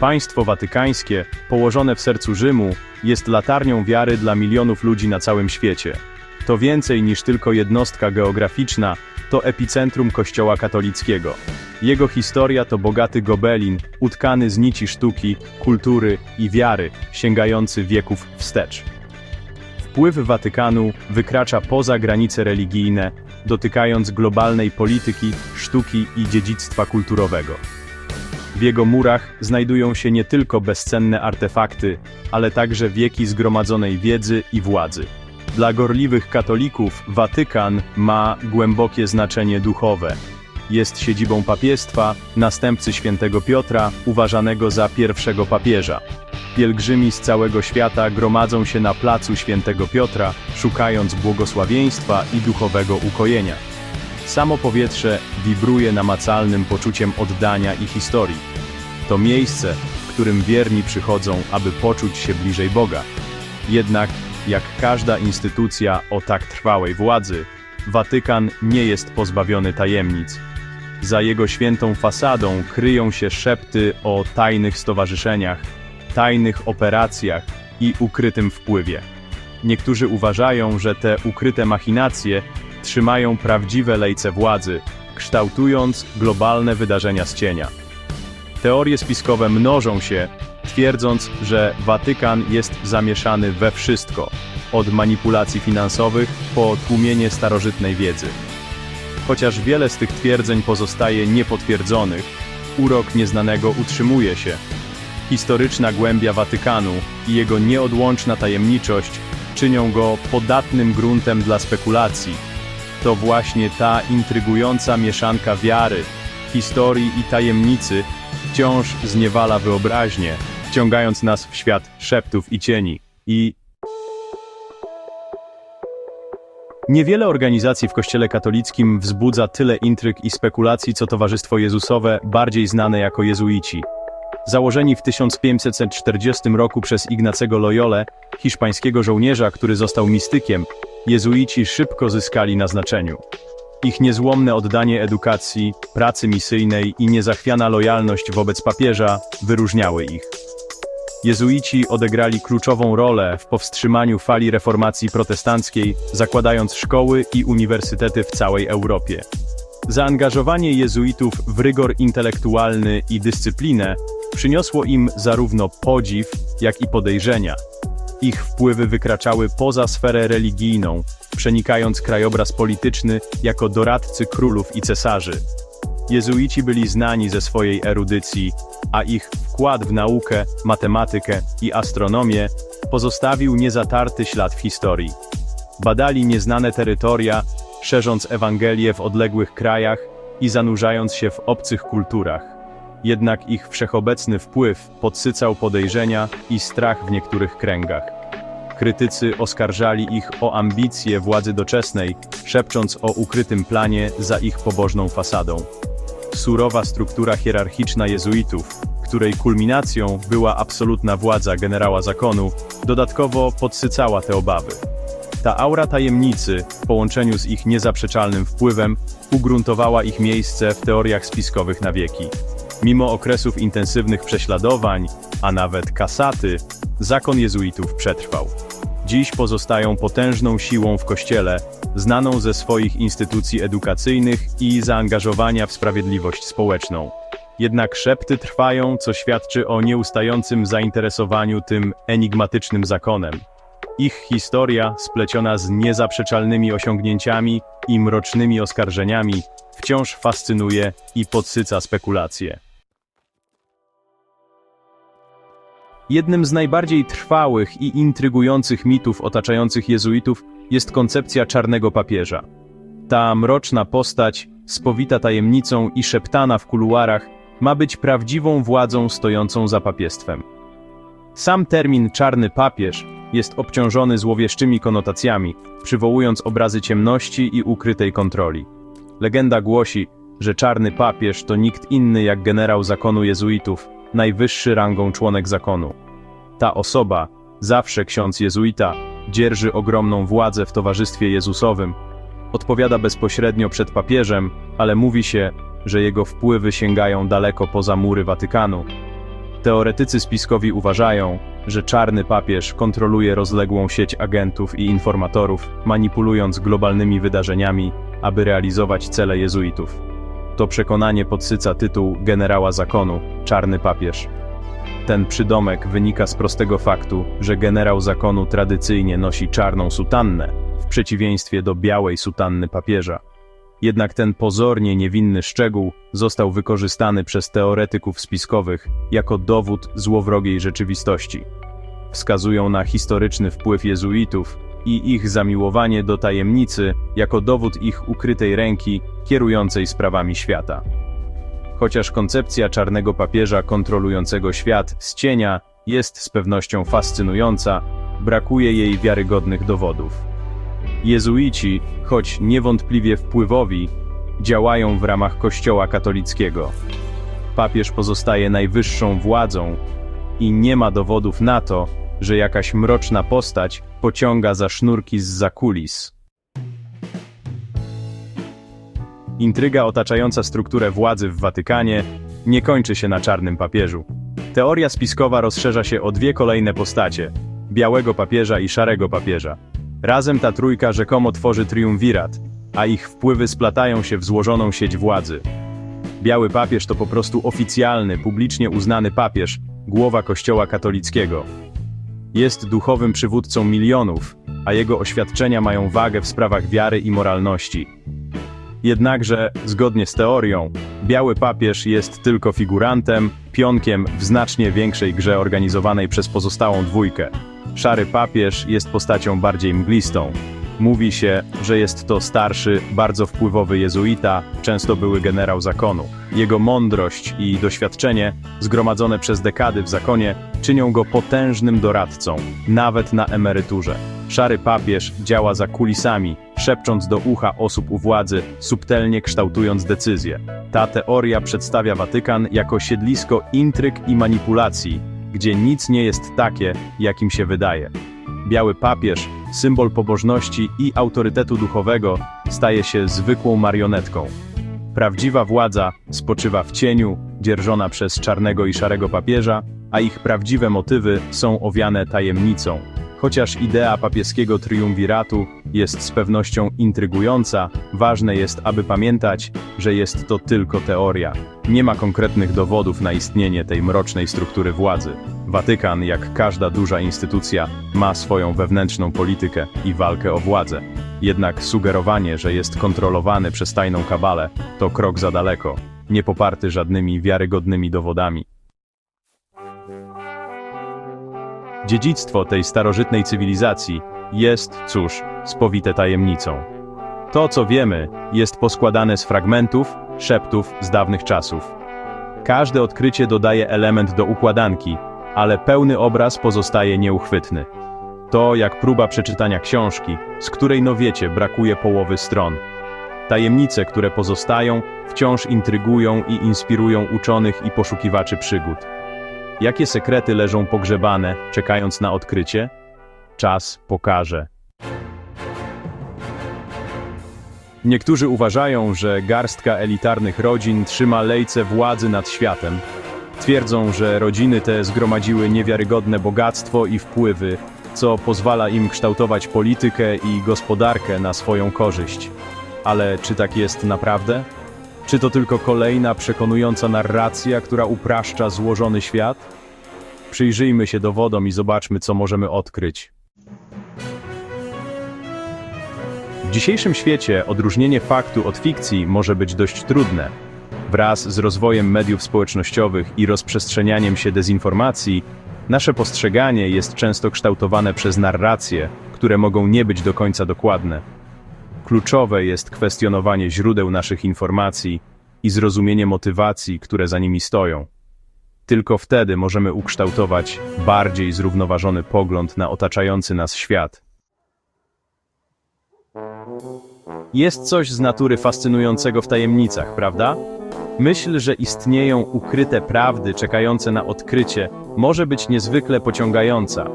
Państwo watykańskie, położone w sercu Rzymu, jest latarnią wiary dla milionów ludzi na całym świecie. To więcej niż tylko jednostka geograficzna, to epicentrum Kościoła katolickiego. Jego historia to bogaty gobelin, utkany z nici sztuki, kultury i wiary, sięgający wieków wstecz. Wpływ Watykanu wykracza poza granice religijne, dotykając globalnej polityki, sztuki i dziedzictwa kulturowego. W jego murach znajdują się nie tylko bezcenne artefakty, ale także wieki zgromadzonej wiedzy i władzy. Dla gorliwych katolików Watykan ma głębokie znaczenie duchowe. Jest siedzibą papiestwa, następcy świętego Piotra, uważanego za pierwszego papieża. Pielgrzymi z całego świata gromadzą się na placu świętego Piotra, szukając błogosławieństwa i duchowego ukojenia. Samo powietrze wibruje namacalnym poczuciem oddania i historii. To miejsce, w którym wierni przychodzą, aby poczuć się bliżej Boga. Jednak, jak każda instytucja o tak trwałej władzy, Watykan nie jest pozbawiony tajemnic. Za jego świętą fasadą kryją się szepty o tajnych stowarzyszeniach, tajnych operacjach i ukrytym wpływie. Niektórzy uważają, że te ukryte machinacje trzymają prawdziwe lejce władzy, kształtując globalne wydarzenia z cienia. Teorie spiskowe mnożą się, twierdząc, że Watykan jest zamieszany we wszystko, od manipulacji finansowych po tłumienie starożytnej wiedzy. Chociaż wiele z tych twierdzeń pozostaje niepotwierdzonych, urok nieznanego utrzymuje się. Historyczna głębia Watykanu i jego nieodłączna tajemniczość czynią go podatnym gruntem dla spekulacji. To właśnie ta intrygująca mieszanka wiary, historii i tajemnicy wciąż zniewala wyobraźnię, wciągając nas w świat szeptów i cieni. I Niewiele organizacji w Kościele katolickim wzbudza tyle intryg i spekulacji co Towarzystwo Jezusowe, bardziej znane jako jezuici. Założeni w 1540 roku przez Ignacego Loyole, hiszpańskiego żołnierza, który został mistykiem, jezuici szybko zyskali na znaczeniu. Ich niezłomne oddanie edukacji, pracy misyjnej i niezachwiana lojalność wobec papieża wyróżniały ich. Jezuici odegrali kluczową rolę w powstrzymaniu fali reformacji protestanckiej, zakładając szkoły i uniwersytety w całej Europie. Zaangażowanie jezuitów w rygor intelektualny i dyscyplinę przyniosło im zarówno podziw, jak i podejrzenia. Ich wpływy wykraczały poza sferę religijną, przenikając krajobraz polityczny jako doradcy królów i cesarzy. Jezuici byli znani ze swojej erudycji, a ich wkład w naukę, matematykę i astronomię pozostawił niezatarty ślad w historii. Badali nieznane terytoria, szerząc Ewangelię w odległych krajach i zanurzając się w obcych kulturach. Jednak ich wszechobecny wpływ podsycał podejrzenia i strach w niektórych kręgach. Krytycy oskarżali ich o ambicje władzy doczesnej, szepcząc o ukrytym planie za ich pobożną fasadą. Surowa struktura hierarchiczna jezuitów, której kulminacją była absolutna władza generała zakonu, dodatkowo podsycała te obawy. Ta aura tajemnicy, w połączeniu z ich niezaprzeczalnym wpływem, ugruntowała ich miejsce w teoriach spiskowych na wieki. Mimo okresów intensywnych prześladowań, a nawet kasaty, zakon jezuitów przetrwał. Dziś pozostają potężną siłą w Kościele, znaną ze swoich instytucji edukacyjnych i zaangażowania w sprawiedliwość społeczną. Jednak szepty trwają, co świadczy o nieustającym zainteresowaniu tym enigmatycznym zakonem. Ich historia, spleciona z niezaprzeczalnymi osiągnięciami i mrocznymi oskarżeniami, wciąż fascynuje i podsyca spekulacje. Jednym z najbardziej trwałych i intrygujących mitów otaczających jezuitów jest koncepcja czarnego papieża. Ta mroczna postać, spowita tajemnicą i szeptana w kuluarach, ma być prawdziwą władzą stojącą za papiestwem. Sam termin czarny papież jest obciążony złowieszczymi konotacjami, przywołując obrazy ciemności i ukrytej kontroli. Legenda głosi, że czarny papież to nikt inny jak generał zakonu jezuitów, najwyższy rangą członek zakonu. Ta osoba, zawsze ksiądz jezuita, dzierży ogromną władzę w towarzystwie Jezusowym. Odpowiada bezpośrednio przed papieżem, ale mówi się, że jego wpływy sięgają daleko poza mury Watykanu. Teoretycy spiskowi uważają, że czarny papież kontroluje rozległą sieć agentów i informatorów, manipulując globalnymi wydarzeniami, aby realizować cele jezuitów. To przekonanie podsyca tytuł generała zakonu, czarny papież. Ten przydomek wynika z prostego faktu, że generał zakonu tradycyjnie nosi czarną sutannę, w przeciwieństwie do białej sutanny papieża. Jednak ten pozornie niewinny szczegół został wykorzystany przez teoretyków spiskowych jako dowód złowrogiej rzeczywistości. Wskazują na historyczny wpływ jezuitów i ich zamiłowanie do tajemnicy jako dowód ich ukrytej ręki kierującej sprawami świata. Chociaż koncepcja czarnego papieża kontrolującego świat z cienia jest z pewnością fascynująca, brakuje jej wiarygodnych dowodów. Jezuici, choć niewątpliwie wpływowi, działają w ramach Kościoła katolickiego. Papież pozostaje najwyższą władzą i nie ma dowodów na to, że jakaś mroczna postać pociąga za sznurki z zakulis. Intryga otaczająca strukturę władzy w Watykanie nie kończy się na czarnym papieżu. Teoria spiskowa rozszerza się o dwie kolejne postacie: białego papieża i szarego papieża. Razem ta trójka rzekomo tworzy triumvirat, a ich wpływy splatają się w złożoną sieć władzy. Biały papież to po prostu oficjalny, publicznie uznany papież, głowa Kościoła katolickiego. Jest duchowym przywódcą milionów, a jego oświadczenia mają wagę w sprawach wiary i moralności. Jednakże, zgodnie z teorią, biały papież jest tylko figurantem, pionkiem w znacznie większej grze organizowanej przez pozostałą dwójkę. Szary papież jest postacią bardziej mglistą. Mówi się, że jest to starszy, bardzo wpływowy jezuita, często były generał zakonu. Jego mądrość i doświadczenie, zgromadzone przez dekady w zakonie, czynią go potężnym doradcą, nawet na emeryturze. Szary papież działa za kulisami, szepcząc do ucha osób u władzy, subtelnie kształtując decyzje. Ta teoria przedstawia Watykan jako siedlisko intryg i manipulacji, gdzie nic nie jest takie, jakim się wydaje. Biały papież, symbol pobożności i autorytetu duchowego, staje się zwykłą marionetką. Prawdziwa władza spoczywa w cieniu, dzierżona przez czarnego i szarego papieża, a ich prawdziwe motywy są owiane tajemnicą. Chociaż idea papieskiego triumviratu jest z pewnością intrygująca, ważne jest, aby pamiętać, że jest to tylko teoria. Nie ma konkretnych dowodów na istnienie tej mrocznej struktury władzy. Watykan, jak każda duża instytucja, ma swoją wewnętrzną politykę i walkę o władzę. Jednak sugerowanie, że jest kontrolowany przez tajną kabalę, to krok za daleko, nie poparty żadnymi wiarygodnymi dowodami. Dziedzictwo tej starożytnej cywilizacji jest, cóż, spowite tajemnicą. To, co wiemy, jest poskładane z fragmentów, szeptów z dawnych czasów. Każde odkrycie dodaje element do układanki, ale pełny obraz pozostaje nieuchwytny. To jak próba przeczytania książki, z której no wiecie, brakuje połowy stron. Tajemnice, które pozostają, wciąż intrygują i inspirują uczonych i poszukiwaczy przygód. Jakie sekrety leżą pogrzebane, czekając na odkrycie? Czas pokaże. Niektórzy uważają, że garstka elitarnych rodzin trzyma lejce władzy nad światem. Twierdzą, że rodziny te zgromadziły niewiarygodne bogactwo i wpływy, co pozwala im kształtować politykę i gospodarkę na swoją korzyść. Ale czy tak jest naprawdę? Czy to tylko kolejna przekonująca narracja, która upraszcza złożony świat? Przyjrzyjmy się dowodom i zobaczmy, co możemy odkryć. W dzisiejszym świecie odróżnienie faktu od fikcji może być dość trudne. Wraz z rozwojem mediów społecznościowych i rozprzestrzenianiem się dezinformacji, nasze postrzeganie jest często kształtowane przez narracje, które mogą nie być do końca dokładne. Kluczowe jest kwestionowanie źródeł naszych informacji i zrozumienie motywacji, które za nimi stoją. Tylko wtedy możemy ukształtować bardziej zrównoważony pogląd na otaczający nas świat. Jest coś z natury fascynującego w tajemnicach, prawda? Myśl, że istnieją ukryte prawdy czekające na odkrycie, może być niezwykle pociągająca.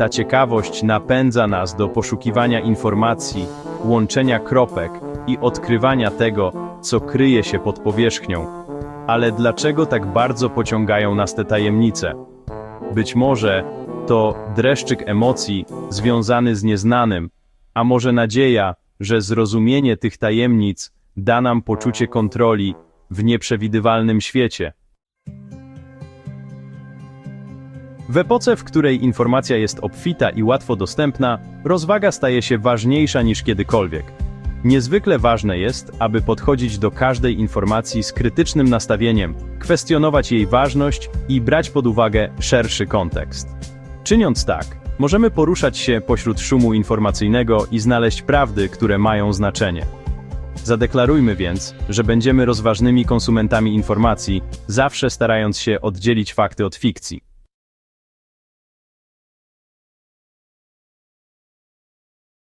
Ta ciekawość napędza nas do poszukiwania informacji, łączenia kropek i odkrywania tego, co kryje się pod powierzchnią. Ale dlaczego tak bardzo pociągają nas te tajemnice? Być może to dreszczyk emocji związany z nieznanym, a może nadzieja, że zrozumienie tych tajemnic da nam poczucie kontroli w nieprzewidywalnym świecie. W epoce, w której informacja jest obfita i łatwo dostępna, rozwaga staje się ważniejsza niż kiedykolwiek. Niezwykle ważne jest, aby podchodzić do każdej informacji z krytycznym nastawieniem, kwestionować jej ważność i brać pod uwagę szerszy kontekst. Czyniąc tak, możemy poruszać się pośród szumu informacyjnego i znaleźć prawdy, które mają znaczenie. Zadeklarujmy więc, że będziemy rozważnymi konsumentami informacji, zawsze starając się oddzielić fakty od fikcji.